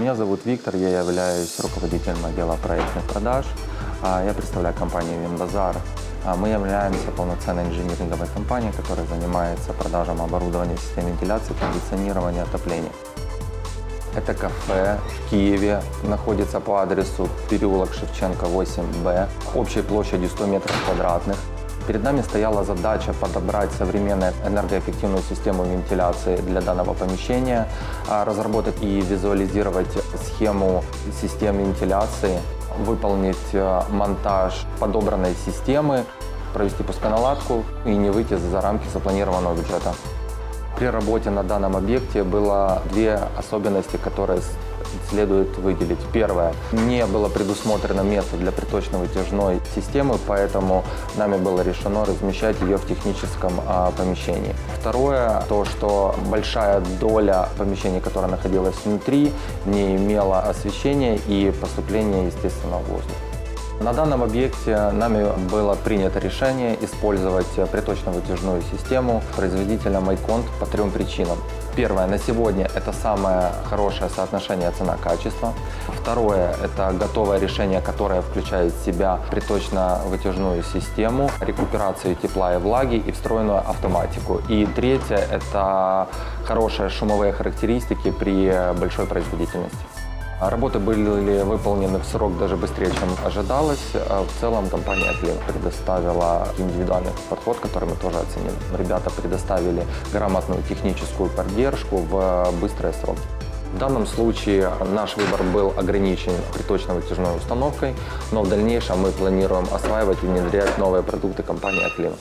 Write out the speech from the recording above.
Меня зовут Виктор, я являюсь руководителем отдела проектных продаж. А, Я представляю компанию Винбазар. А, Мы являемся полноценной инжиниринговой компанией, которая занимается продажем оборудования систем вентиляции, кондиционирования, отопления. Это кафе в Киеве, находится по адресу переулок Шевченко 8Б, общей площадью 100 метров квадратных. Перед нами стояла задача подобрать современную энергоэффективную систему вентиляции для данного помещения, а, разработать и визуализировать схему систем вентиляции, выполнить э, монтаж подобранной системы, провести пусконаладку и не выйти за рамки запланированного бюджета. При работе на данном объекте было две особенности, которые следует выделить. Первое. Не было предусмотрено место для приточно-вытяжной системы, поэтому нами было решено размещать ее в техническом а, помещении. Второе. То, что большая доля помещений, которая находилась внутри, не имела освещения и поступления естественного воздуха. На данном объекте нами было принято решение использовать приточно-вытяжную систему производителя Майконт по трем причинам. Первое, на сегодня это самое хорошее соотношение цена-качество. Второе, это готовое решение, которое включает в себя приточно-вытяжную систему, рекуперацию тепла и влаги и встроенную автоматику. И третье, это хорошие шумовые характеристики при большой производительности. Работы были выполнены в срок даже быстрее, чем ожидалось. А В целом компания Клин предоставила индивидуальный подход, который мы тоже оценили. Ребята предоставили грамотную техническую поддержку в быстрые сроки. В данном случае наш выбор был ограничен приточно-вытяжной установкой, но в дальнейшем мы планируем осваивать и внедрять новые продукты компании Клин.